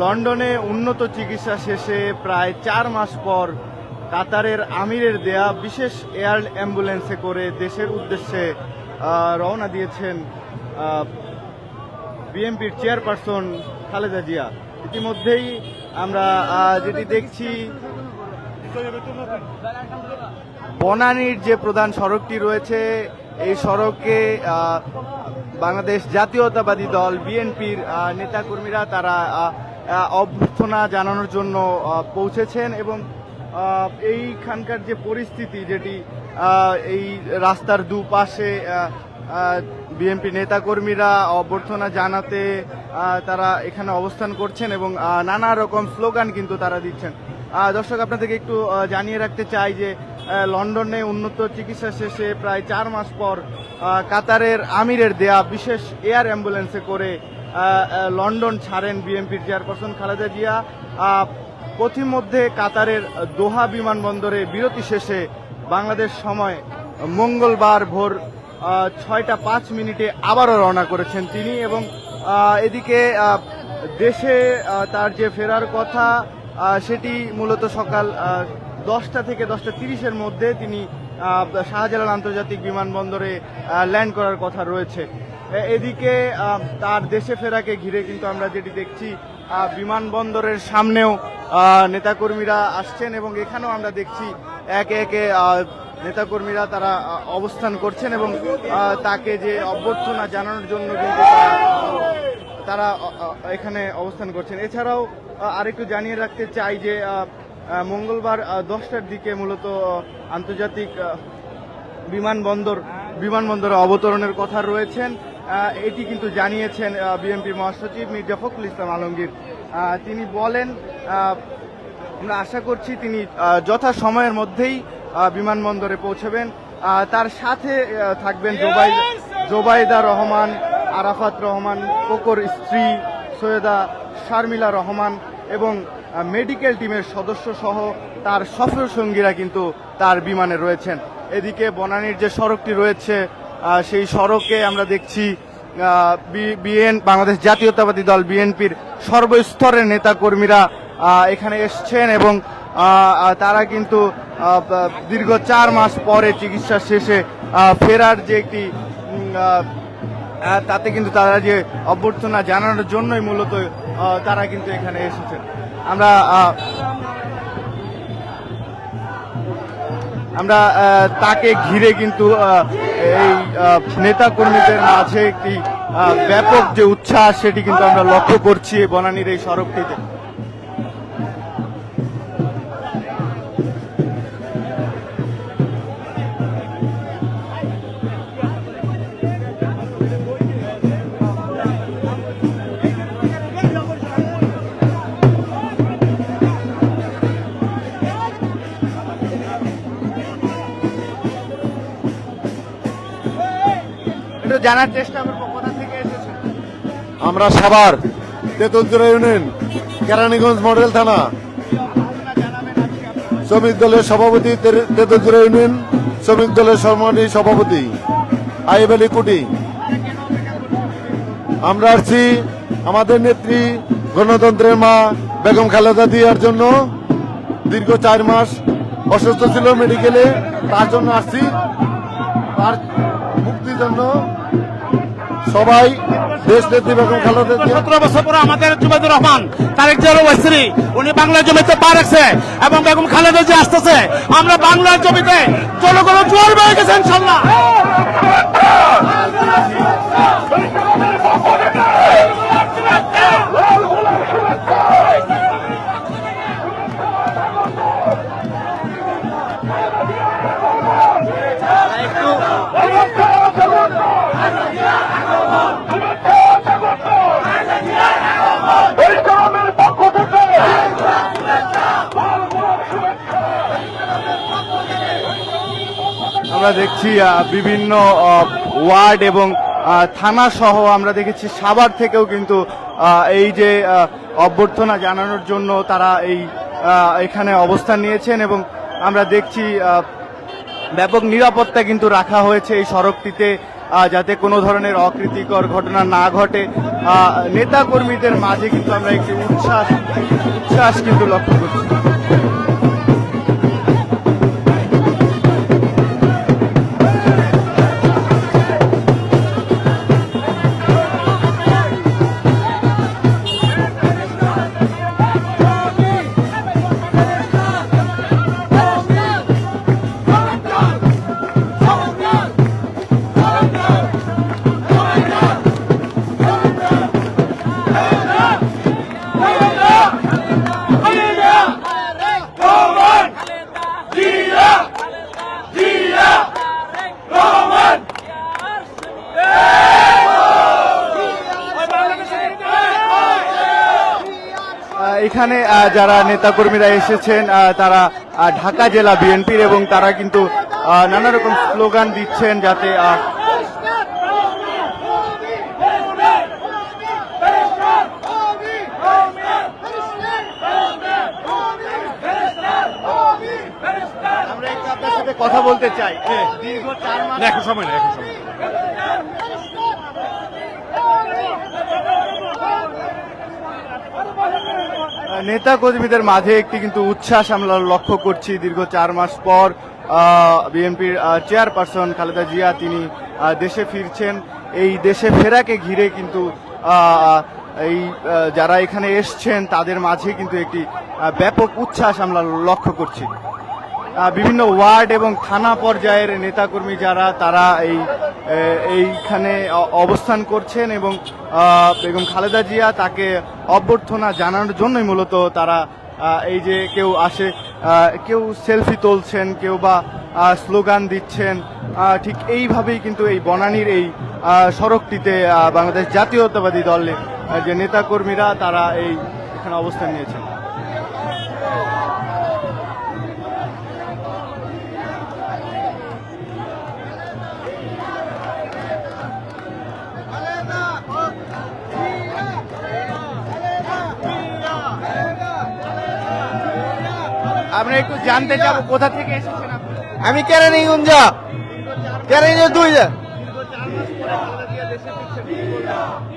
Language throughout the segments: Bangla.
লন্ডনে উন্নত চিকিৎসা শেষে প্রায় চার মাস পর কাতারের আমিরের দেয়া বিশেষ এয়ার অ্যাম্বুলেন্সে করে দেশের উদ্দেশ্যে রওনা দিয়েছেন বিএনপির চেয়ারপারসন খালেদা জিয়া। ইতিমধ্যেই আমরা যেটি দেখছি, বনানীর যে প্রধান সড়কটি রয়েছে, এই সড়কে বাংলাদেশ জাতীয়তাবাদী দল, বিএনপির নেতাকর্মীরা তারা অভ্যর্থনা জানানোর জন্য পৌঁছেছেন এবং এইখানকার যে পরিস্থিতি যেটি এই রাস্তার দুপাশে বিএনপি নেতাকর্মীরা অভ্যর্থনা জানাতে তারা এখানে অবস্থান করছেন এবং নানা রকম স্লোগান কিন্তু তারা দিচ্ছেন। দর্শক, আপনাদেরকে একটু জানিয়ে রাখতে চাই যে লন্ডনে উন্নত চিকিৎসা শেষে প্রায় চার মাস পর কাতারের আমিরের দেয়া বিশেষ এয়ার অ্যাম্বুলেন্সে করে লন্ডন ছাড়েন বিএনপির চেয়ারপারসন খালেদা জিয়া। পথিমধ্যে কাতারের দোহা বিমানবন্দরে বিরতি শেষে বাংলাদেশ সময় মঙ্গলবার ভোর ছয়টা পাঁচ মিনিটে আবারও রওনা করেছেন তিনি এবং এদিকে দেশে তার যে ফেরার কথা সেটি মূলত সকাল দশটা থেকে দশটা তিরিশের মধ্যে তিনি শাহজালাল আন্তর্জাতিক বিমানবন্দরে ল্যান্ড করার কথা রয়েছে। এদিকে তার দেশে ফেরাকে ঘিরে কিন্তু আমরা যেটি দেখছি বিমানবন্দরের সামনেও নেতাকর্মীরা আসছেন এবং এখানেও আমরা দেখছি একে একে নেতাকর্মীরা তারা অবস্থান করছেন এবং তাকে যে অভ্যর্থনা জানানোর জন্য কিন্তু তারা এখানে অবস্থান করছেন। এছাড়াও আরেকটু জানিয়ে রাখতে চাই যে মঙ্গলবার দশটার দিকে মূলত আন্তর্জাতিক বিমানবন্দর, বিমানবন্দরে অবতরণের কথা রয়েছেন। এটি কিন্তু জানিয়েছেন বিএনপি মহাসচিব মির্জা ফখরুল ইসলাম আলমগীর। তিনি বলেন আমরা আশা করছি তিনি যথা সময়ের মধ্যেই বিমানবন্দরে পৌঁছবেন। তার সাথে থাকবেন জোবাই জোবাইদা রহমান, আরাফাত রহমান, কোকর স্ত্রী সৈয়দা শারমিলা রহমান এবং মেডিকেল টিমের সদস্য সহ তার সফর সঙ্গীরা কিন্তু তার বিমানে রয়েছেন। এদিকে বনানীর যে সড়কটি রয়েছে সেই সড়কে আমরা দেখছি বিএন, বাংলাদেশ জাতীয়তাবাদী দল বিএনপির সর্বস্তরের নেতা কর্মীরা এখানে এসছেন এবং তারা কিন্তু দীর্ঘ চার মাস পরে চিকিৎসা শেষে ফেরার যে একটি তাতে কিন্তু তারা যে অভ্যর্থনা জানানোর জন্যই মূলত তারা কিন্তু এখানে এসেছেন। আমরা আমরা তাকে ঘিরে কিন্তু এই নেতা কর্মীদের মাঝে একটি ব্যাপক যে উচ্ছ্বাস, সেটি কিন্তু আমরা লক্ষ্য করছি বনানীর এই সড়কটিতে। জানার চেষ্টা করব কোথা থেকে আমরা সাভার তেতুলজোড়া ইউনিয়ন, কেরানীগঞ্জ মডেল থানা, শ্রমিক দলের সভাপতি তে- তেতুলজোড়া ইউনিয়ন, শ্রমিক দলের সম্মানী সভাপতি আইব আলী কুটি। আমরা আসছি আমাদের নেত্রী গণতন্ত্রের মা বেগম খালেদা দিয়ার জন্য। দীর্ঘ চার মাস অসুস্থ ছিল মেডিকেলে, তার জন্য আসছি। তার জন্য সবাই দেশ নেত্রী বেগম খালেদা সতেরো বছর পরে আমাদের জুবেদুর রহমান, তারেক জিয়ার স্ত্রী উনি বাংলার জমিতে পা রাখছে এবং বেগম খালেদা যে আসতেছে। আমরা বাংলার জমিতে জনগণ জোর বেড়ে গেছে ইনশাল্লাহ। আমরা দেখছি বিভিন্ন ওয়ার্ড এবং থানা সহ আমরা দেখেছি, সাভার থেকেও কিন্তু এই যে অভ্যর্থনা জানানোর জন্য তারা এই এখানে অবস্থান নিয়েছেন এবং আমরা দেখছি ব্যাপক নিরাপত্তা কিন্তু রাখা হয়েছে এই সড়কটিতে যাতে কোনো ধরনের অকৃতিকর ঘটনা না ঘটে। নেতা কর্মীদের মাঝে কিন্তু আমরা একটি উচ্ছ্বাস উচ্ছ্বাস কিন্তু লক্ষ্য করছি। যারা নেতাকর্মীরা এসেছেন তারা ঢাকা জেলা বিএনপির এবং তারা কিন্তু নানা রকম স্লোগান দিচ্ছেন যাতে আহ, আমরা একটু আপনার সাথে কথা বলতে চাই। দীর্ঘ চার মাস সময় না সময় নেতা কর্মীদের মাঝে একটি কিন্তু উচ্ছ্বাস আমরা লক্ষ্য করছি। দীর্ঘ চার মাস পর বিএনপির চেয়ারপারসন খালেদা জিয়া তিনি দেশে ফিরছেন। এই দেশে ফেরাকে ঘিরে কিন্তু এই যারা এখানে এসছেন তাদের মাঝে কিন্তু একটি ব্যাপক উচ্ছ্বাস আমরা লক্ষ্য করছি। বিভিন্ন ওয়ার্ড এবং থানা পর্যায়ের নেতাকর্মী যারা, তারা এই এইখানে অবস্থান করছেন এবং বেগম খালেদা জিয়া তাকে অভ্যর্থনা জানানোর জন্যই মূলত তারা এই যে কেউ আসে কেউ সেলফি তুলছেন, কেউ বা স্লোগান দিচ্ছেন ঠিক এইভাবেই কিন্তু এই বনানীর এই সড়কটিতে বাংলাদেশ জাতীয়তাবাদী দলের যে নেতাকর্মীরা তারা এই এখানে অবস্থান নিয়েছেন। আমরা একটু জানতে চাবো, কোথা থেকে এসেছেন আমি কেরানীগঞ্জা। কেরানীগঞ্জ দুই।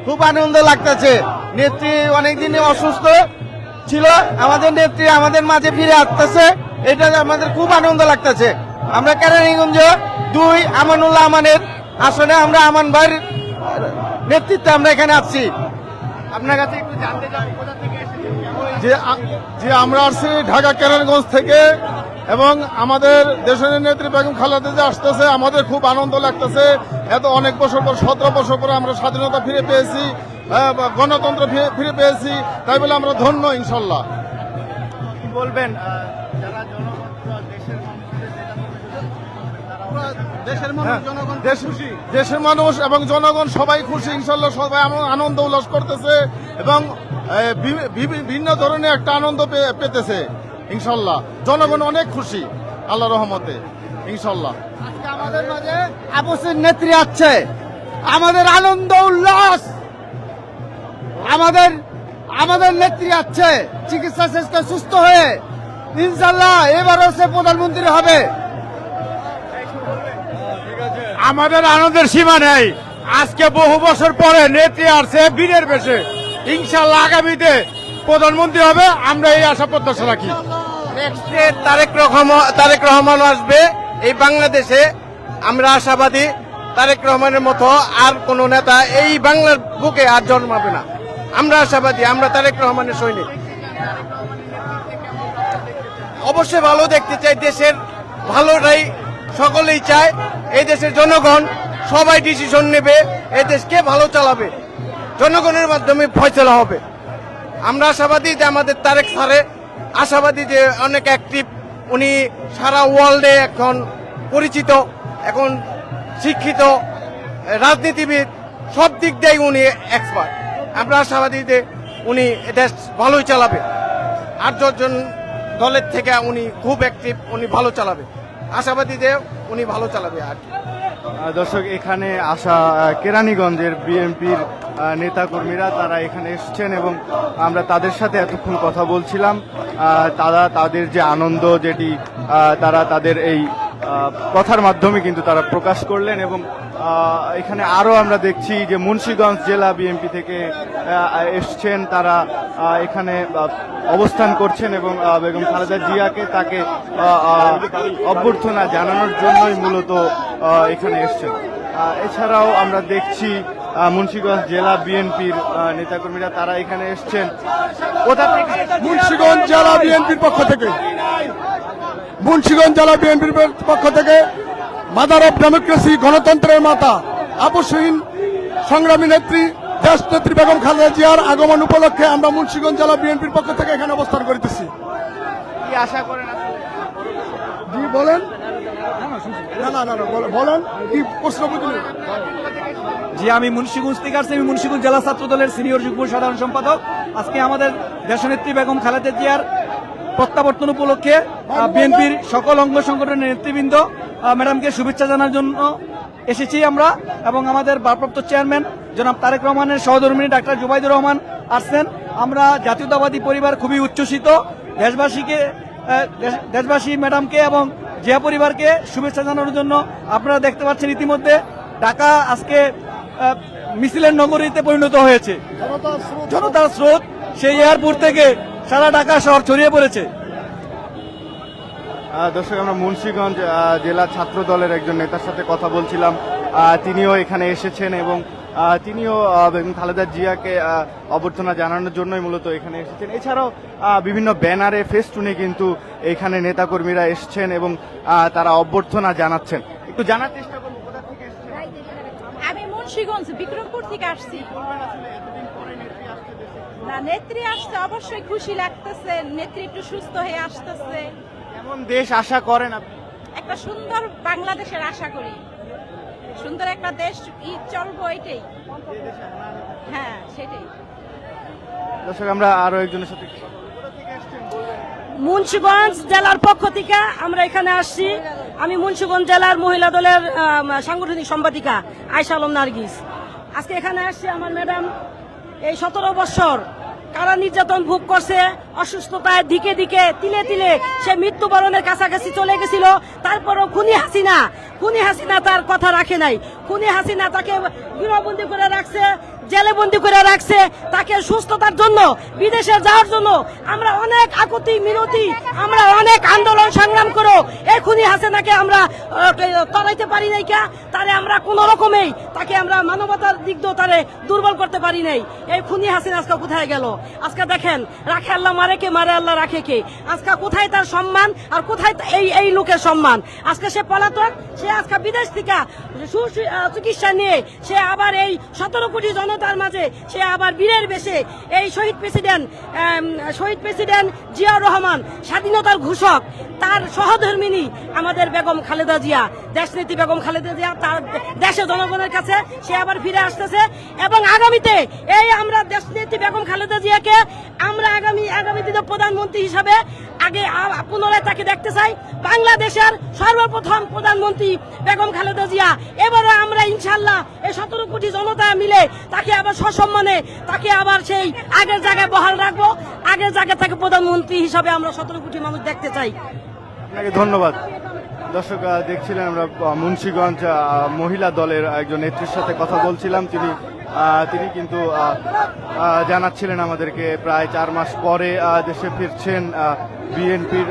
খুব আনন্দ লাগতেছে। নেত্রী অনেকদিন অসুস্থ ছিল। আমাদের নেত্রী আমাদের মাঝে ফিরে আসতেছে। এটা আমাদের খুব আনন্দ লাগতেছে। আমরা কেরানীগঞ্জ দুই আমানুল্লাহ আমানের আসলে আমরা আমান ভাইয়ের নেতৃত্বে আমরা এখানে আসছি আপনার কাছে একটু জানতে যে যে আমরা আসছি ঢাকা কেরানীগঞ্জ থেকে এবং আমাদের দেশের নেত্রী বেগম খালেদা যে আসতেছে আমাদের খুব আনন্দ লাগতেছে। এত অনেক বছর পর সতেরো বছর পরে আমরা স্বাধীনতা ফিরে পেয়েছি গণতন্ত্র ফিরে- ফিরে পেয়েছি। তাই বলে আমরা ধন্য ইনশাল্লাহ। বলবেন যারা দেশের হ্যাঁ, দেশ- দেশের মানুষ এবং জনগণ সবাই খুশি ইনশাল্লাহ সবাই আনন্দ উল্লাস করতেছে এবং ভিন্ন ধরনের একটা আনন্দ পেতেছে ইনশাল্লাহ। জনগণ অনেক খুশি আল্লাহ রহমতে ইনশাল্লাহ। আমাদের মাঝে আপসের নেত্রী আছে। আমাদের আনন্দ উল্লাস। আমাদের আমাদের নেত্রী আছে। চিকিৎসা শেষ সুস্থ হয়ে ইনশাল্লাহ এবারও সে প্রধানমন্ত্রী হবে। আমাদের আনন্দের সীমা নেই। আজকে বহু বছর পরে নেত্রী আসছে বীরের বেশে। ইনশাল্লাহ আগামীতে প্রধানমন্ত্রী হবে, আমরা এই আশা প্রত্যাশা রাখি। তারেক রহমান তারেক রহমান আসবে এই বাংলাদেশে। আমরা আশাবাদী তারেক রহমানের মতো আর কোন নেতা এই বাংলার বুকে আর জন্মাবে না। আমরা আশাবাদী, আমরা তারেক রহমানের সৈনিক। অবশ্যই ভালো দেখতে চাই দেশের ভালোটাই সকলেই চায় এই দেশের জনগণ সবাই ডিসিশন নেবে, এই দেশকে ভালো চালাবে। জনগণের মাধ্যমে ফয়সলা হবে। আমরা আশাবাদী যে আমাদের তারেক স্যারে, আশাবাদী যে অনেক অ্যাক্টিভ উনি সারা ওয়ার্ল্ডে এখন পরিচিত, এখন শিক্ষিত, রাজনীতিবিদ, সব দিক দিয়ে উনি এক্সপার্ট আমরা আশাবাদী যে উনি দেশ ভালোই চালাবে। আর জন দলের থেকে উনি খুব অ্যাক্টিভ উনি ভালো চালাবে। আশাবাদী যে উনি ভালো চালাবে আর কি। দর্শক, এখানে আসা কেরানীগঞ্জের বিএনপির নেতাকর্মীরা তারা এখানে এসছেন এবং আমরা তাদের সাথে এতক্ষণ কথা বলছিলাম তারা তাদের যে আনন্দ যেটি তারা তাদের এই কথার মাধ্যমে কিন্তু তারা প্রকাশ করলেন এবং এখানে আরও আমরা দেখছি যে মুন্সিগঞ্জ জেলা বিএনপি থেকে এসছেন, তারা এখানে অবস্থান করছেন এবং বেগম খালেদা জিয়াকে তাকে অভ্যর্থনা জানানোর জন্যই মূলত এখানে এসছেন। এছাড়াও আমরা দেখছি মুন্সিগঞ্জ জেলা বিএনপির নেতাকর্মীরা, তারা এখানে এসছেন। থেকে? মুন্সিগঞ্জ জেলা বিএনপির পক্ষ থেকে। মুন্সিগঞ্জ জেলা বিএনপির পক্ষ থেকে মাদার অফ ডেমোক্রেসি গণতন্ত্রের মাতা আপসহীন সংগ্রামী নেত্রী দেশ নেত্রী বেগম খালেদা জিয়ার আগমন উপলক্ষে আমরা মুন্সিগঞ্জ জেলা বিএনপির পক্ষ থেকে এখানে অবস্থান করিতেছি। আশা করেন জি বলেন। না না না না, বলেন- বলেন কি প্রশ্ন জি আমি মুন্সিগঞ্জ থেকে আসছি আমি মুন্সিগঞ্জ জেলা ছাত্র দলের সিনিয়র যুগ্ম সাধারণ সম্পাদক। আজকে আমাদের দেশনেত্রী বেগম খালেদা জিয়ার প্রত্যাবর্তন উপলক্ষে বিএনপির সকল অঙ্গ সংগঠনের নেতৃবৃন্দ ম্যাডামকে শুভেচ্ছা জানার জন্য এসেছি আমরা এবং আমাদের ভারপ্রাপ্ত চেয়ারম্যান জনাব তারেক রহমানের সহধর্মিনী ডাক্তার জুবাইদুর রহমান আসছেন। আমরা জাতীয়তাবাদী পরিবার খুবই উচ্ছ্বসিত। দেশবাসীকে দেশবাসী ম্যাডামকে এবং জিয়া পরিবারকে শুভেচ্ছা জানানোর জন্য আপনারা দেখতে পাচ্ছেন ইতিমধ্যে ঢাকা আজকে মিছিলের নগরীতে পরিণত হয়েছে। জনতার স্রোত সেই এয়ারপোর্ট থেকে সারা ঢাকা শহর ছড়িয়ে পড়েছে। দর্শক আমরা মুন্সীগঞ্জ জেলা ছাত্র দলের একজন নেতার সাথে কথা বলছিলাম। তিনিও এখানে এসেছেন এবং তিনিও বেগম খালেদা জিয়াকে অভ্যর্থনা জানানোর জন্যই মূলত এখানে এসেছেন। এছাড়াও বিভিন্ন ব্যানারে ফেস্টুনে কিন্তু এখানে নেতাকর্মীরা এসেছেন এবং তারা অভ্যর্থনা জানাচ্ছেন। একটু জানার চেষ্টা করুন কোথা থেকে এসেছেন? আমি মুন্সিগঞ্জ বিক্রমপুর থেকে আসছি। নেত্রী আসতে অবশ্যই খুশি লাগতেছে। নেত্রী একটু সুস্থ হয়ে আসতেছে। এমন দেশ আশা করেন আপনি? একটা সুন্দর বাংলাদেশের আশা করি। সুন্দর একটা দেশ ই চলবো এটাই। হ্যাঁ সেটাই। দর্শক আমরা আরও একজনের সাথে? মুন্সিগঞ্জ জেলার পক্ষ থেকে আমরা এখানে আসছি। আমি মুন্সিগঞ্জ জেলার মহিলা দলের সাংগঠনিক সম্পাদিকা আয়সা আলম নার্গিস। আজকে এখানে আসছি আমার ম্যাডাম। এই সতেরো বছর কারা নির্যাতন ভোগ করছে, অসুস্থতায় দিকে দিকে তিলে তিলে সে মৃত্যুবরণের কাছাকাছি চলে গেছিল, তারপরও খুনি হাসিনা খুনি হাসিনা তার কথা রাখে নাই, খুনি হাসিনা তাকে গৃহবন্দী করে রাখছে জেলে বন্দি করে রাখছে তাকে সুস্থতার জন্য, বিদেশে যাওয়ার জন্য। আমরা অনেক আকুতি, মিনতি, আমরা অনেক আন্দোলন সংগ্রাম করো এই খুনি হাসিনাকে আমরা তলাইতে পারি নাই কা। তারে আমরা কোন রকমেই তাকে আমরা মানবতার দিক দিয়ে তারে দুর্বল করতে পারি নাই। এই খুনি হাসিনা আজকে কোথায় গেল? আজকে দেখেন, রাখে আল্লাহ মারে কে, মারে আল্লাহ রাখে কে? আজকে কোথায় তার সম্মান আর কোথায় এই এই লোকের সম্মান? আজকে সে পলাতক, সে আজকে বিদেশ থেকে সু- সু- চিকিৎসা নিয়ে সে আবার এই সতেরো কোটি জনতার মাঝে, সে আবার বীরের বেশে। এই শহীদ প্রেসিডেন্ট শহীদ প্রেসিডেন্ট জিয়াউর রহমান, স্বাধীনতার ঘোষক, তার সহধর্মিনী আমাদের বেগম খালেদা জিয়া দেশনীতি বেগম খালেদা জিয়া, তার দেশে জনগণের কাছে সে আবার ফিরে আসতেছে। এবং আগামীতে এই আমরা দেশনীতি বেগম খালেদা জিয়াকে আমরা আগামী আগামী দিনে প্রধানমন্ত্রী হিসাবে আগে পুনরায় তাকে দেখতে চাই। বাংলাদেশের সর্বপ্রথম প্রধানমন্ত্রী বেগম খালেদা জিয়া। এবারে আমরা ইনশাল্লাহ এই সতেরো কোটি জনতা মিলে তাকে আবার সসম্মানে, তাকে আবার সেই আগের জায়গায় বহাল রাখব। আগের জায়গায় তাকে প্রধানমন্ত্রী হিসাবে আমরা সতেরো কোটি মানুষ দেখতে চাই। আপনাকে ধন্যবাদ। দর্শক দেখছিলেন আমরা মুন্সীগঞ্জ মহিলা দলের একজন নেত্রীর সাথে কথা বলছিলাম। তিনি তিনি কিন্তু জানাচ্ছিলেন আমাদেরকে প্রায় চার মাস পরে দেশে ফিরছেন বিএনপির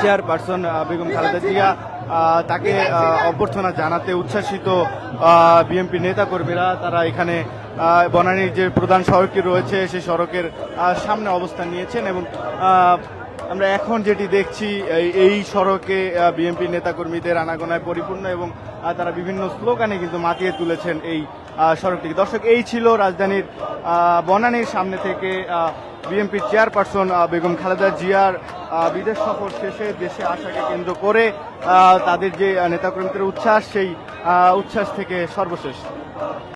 চেয়ারপারসন বেগম খালেদা জিয়া। তাকে অভ্যর্থনা জানাতে উচ্ছ্বাসিত বিএনপি নেতাকর্মীরা, তারা এখানে বনানীর যে প্রধান সড়কটি রয়েছে, সেই সড়কের সামনে অবস্থান নিয়েছেন এবং আমরা এখন যেটি দেখছি, এই- সড়কে বিএনপি নেতাকর্মীদের আনাগোনায় পরিপূর্ণ এবং তারা বিভিন্ন স্লোগানে কিন্তু মাতিয়ে তুলেছেন এই সড়কটিকে। দর্শক, এই ছিল রাজধানীর বনানীর সামনে থেকে বিএনপির চেয়ারপারসন বেগম খালেদা জিয়ার বিদেশ সফর শেষে দেশে আসাকে কেন্দ্র করে তাদের যে নেতাকর্মীদের উচ্ছ্বাস, সেই উচ্ছ্বাস থেকে সর্বশেষ।